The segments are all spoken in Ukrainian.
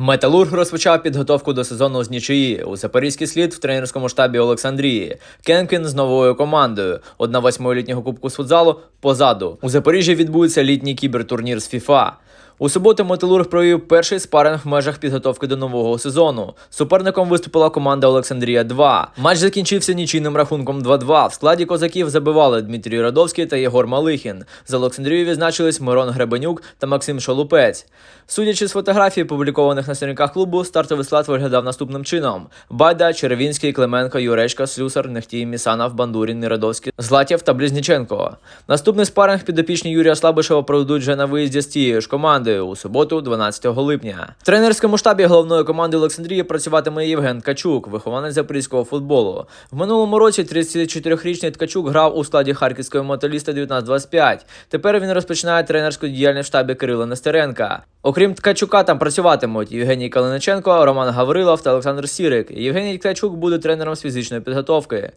Металург розпочав підготовку до сезону з нічиї. У запорізький слід в тренерському штабі Олександрії. Кенкін з новою командою. Одна восьмолітнього кубку з футзалу позаду. У Запоріжжі відбудеться літній кібертурнір з ФІФА. У суботу Металург провів перший спаринг в межах підготовки до нового сезону. Суперником виступила команда Олександрія 2. Матч закінчився нічийним рахунком 2-2. В складі козаків забивали Дмитрій Радовський та Єгор Малихін. За Олександрією відзначились Мирон Гребенюк та Максим Шолупець. Судячи з фотографій, опублікованих на сторінках клубу, стартовий склад виглядав наступним чином: Байда, Черевінський, Клименко, Юречка, Слюсар, Нехтій, Місанов, Бандурін, Нерадовський, Златєв та Близніченко. Наступний спаринг підопічні Юрія Слабишева проведуть вже на виїзді з тією ж командою у суботу, 12 липня. В тренерському штабі головної команди Олександрії працюватиме Євген Ткачук, вихованець запорізького футболу. В минулому році 34-річний Ткачук грав у складі харківського металіста 1925. Тепер він розпочинає тренерську діяльність в штабі Кирила Нестеренка. Окрім Ткачука, там працюватимуть Євгеній Калиниченко, Роман Гаврилов та Олександр Сірик. Євгеній Ткачук буде тренером з фізичної підготовки.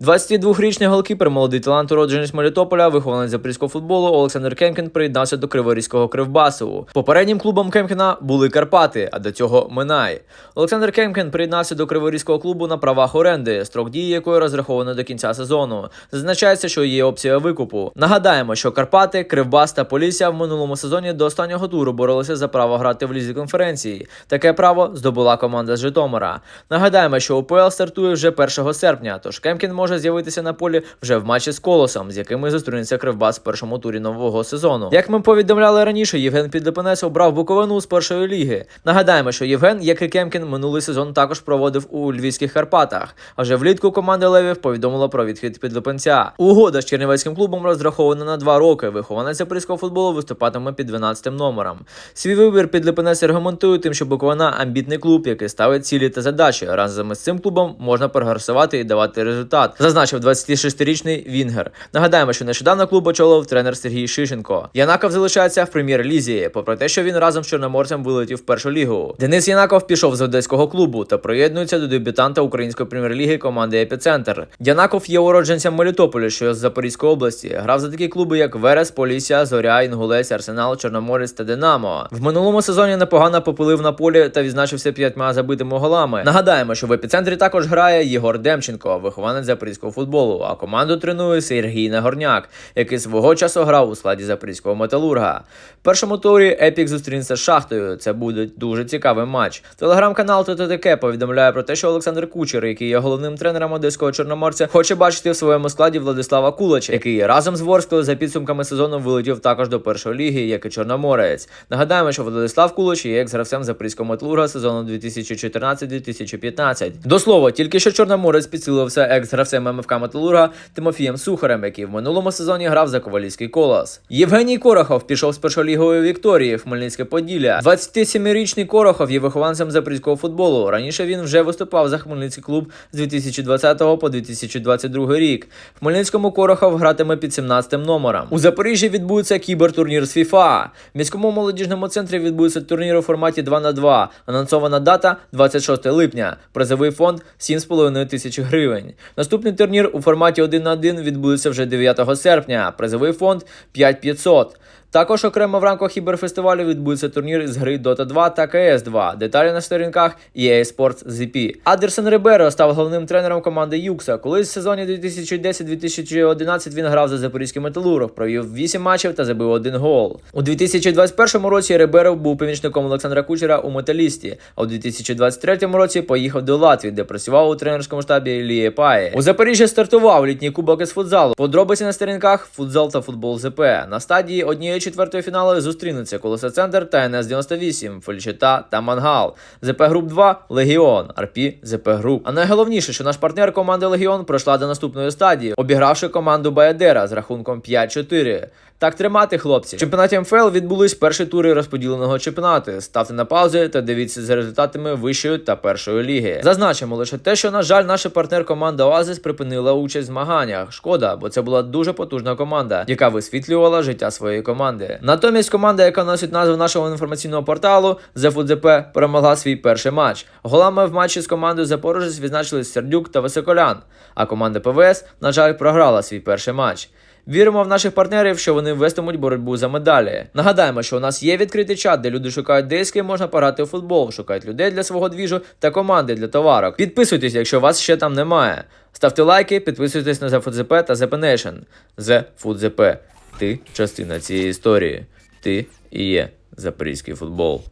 22-річний голкіпер, молодий талант уродженець Мелітополя, вихованець запорізького футболу Олександр Кемкін приєднався до Криворізького Кривбасу. Попереднім клубом Кемкіна були Карпати, а до цього Минай. Олександр Кемкін приєднався до Криворізького клубу на правах оренди, строк дії якої розраховано до кінця сезону. Зазначається, що є опція викупу. Нагадаємо, що Карпати, Кривбас та Полісся в минулому сезоні до останнього туру боролися за право грати в лізі конференції. Таке право здобула команда з Житомира. Нагадаємо, що УПЛ стартує вже 1 серпня, тож Кемкін може з'явитися на полі вже в матчі з колосом, з якими зустрінеться Кривбас в першому турі нового сезону. Як ми повідомляли раніше, Євген Підлипенець обрав Буковину з першої ліги. Нагадаємо, що Євген, як і Кемкін, минулий сезон також проводив у львівських Карпатах. А вже влітку команда Левів повідомила про відхід Підлипенця. Угода з Чернівецьким клубом розрахована на два роки. Вихованець запорізького футболу виступатиме під 12 номером. Свій вибір Підлипенець аргументує тим, що Буковина амбітний клуб, який ставить цілі та задачі. Разом із цим клубом можна прогресувати і давати результат, зазначив 26-річний Вінгер. Нагадаємо, що нещодавно клуб очолив тренер Сергій Шишенко. Янаков залишається в прем'єр-лізі, попри те, що він разом з чорноморцем вилетів в першу лігу. Денис Янаков пішов з одеського клубу та приєднується до дебютанта української прем'єр-ліги команди Епіцентр. Янаков є уродженцем Мелітополя, що з Запорізької області. Грав за такі клуби, як Верес, Полісся, Зоря, Інгулець, Арсенал, Чорноморець та Динамо. В минулому сезоні непогано попилив на полі та відзначився п'ятьма забитими голами. Нагадаємо, що в епіцентрі також грає Єгор Демченко, вихованець запорізького футболу. А команду тренує Сергій Нагорняк, який свого часу грав у складі запорізького металурга. В першому турі Епік зустрінеться з шахтою. Це буде дуже цікавий матч. Телеграм-канал ТТТК повідомляє про те, що Олександр Кучер, який є головним тренером одеського чорноморця, хоче бачити в своєму складі Владислава Кулача, який разом з Ворською за підсумками сезону вилетів також до першої ліги, як і Чорноморець. Нагадаємо, що Владислав Кулач є екс-гравцем запорізького металурга сезону 2014-2015. До слова, тільки що Чорноморець підсилився екс-гравцем МФК Металурга Тимофієм Сухарем, який в минулому сезоні грав за Ковалівський колос. Євгеній Корохов пішов з першолігової Вікторії в Хмельницьке Поділля. 27-річний Корохов є вихованцем запорізького футболу. Раніше він вже виступав за Хмельницький клуб з 2020 по 2022 рік. В Хмельницькому Корохов гратиме під 17 номером. У Запоріжжі відбудеться кібертурнір з ФІФА. В міському молодіжному центрі відбудеться турнір у форматі 2 на 2 Анонсована дата 26 липня. Призовий фонд 7,5 тисяч гривень. Наступний турнір у форматі 1 на 1 відбудеться вже 9 серпня. Призовий фонд 5500. Також окремо в рамках кіберфестивалю відбудеться турнір з гри Dota 2 та CS 2. Деталі на сторінках EA Sports ZP. Адерсон Риберо став головним тренером команди Юкса. Колись в сезоні 2010-2011 він грав за запорізький металург, провів 8 матчів та забив один гол. У 2021 році Риберо був помічником Олександра Кучера у металісті, а у 2023 році поїхав до Латвії, де працював у тренерському штабі Ліє Паї. У Запоріжжі стартував літній кубок із футзалу. Подробиці на сторінках футзал та футбол ЗП. На стадії однієї четвертої фіналу зустрінуться Колоса Центр та НС 98, Фельчита та Мангал. ЗП Груп 2 Легіон, Арпі ЗП Груп. А найголовніше, що наш партнер команди Легіон пройшла до наступної стадії, обігравши команду Баядера з рахунком 5-4. Так тримати, хлопці. В чемпіонаті МФЛ відбулись перші тури розподіленого чемпіонату. Ставте на паузи та дивіться за результатами вищої та першої ліги. Зазначимо лише те, що на жаль, наша партнер команда Оазис припинила участь в змаганнях. Шкода, бо це була дуже потужна команда, яка висвітлювала життя своєї команди. Натомість команда, яка носить назву нашого інформаційного порталу, ZFUDZP, перемогла свій перший матч. Голами в матчі з командою Запорожець відзначились Сердюк та Високолян. А команда ПВС, на жаль, програла свій перший матч. Віримо в наших партнерів, що вони вестимуть боротьбу за медалі. Нагадаємо, що у нас є відкритий чат, де люди шукають де можна пограти у футбол, шукають людей для свого двіжу та команди для товарок. Підписуйтесь, якщо вас ще там немає. Ставте лайки, підписуйтесь на ZFUDZP та ZP Nation. ZFUDZP. Ти частина цієї історії. Ти і є запорізький футбол.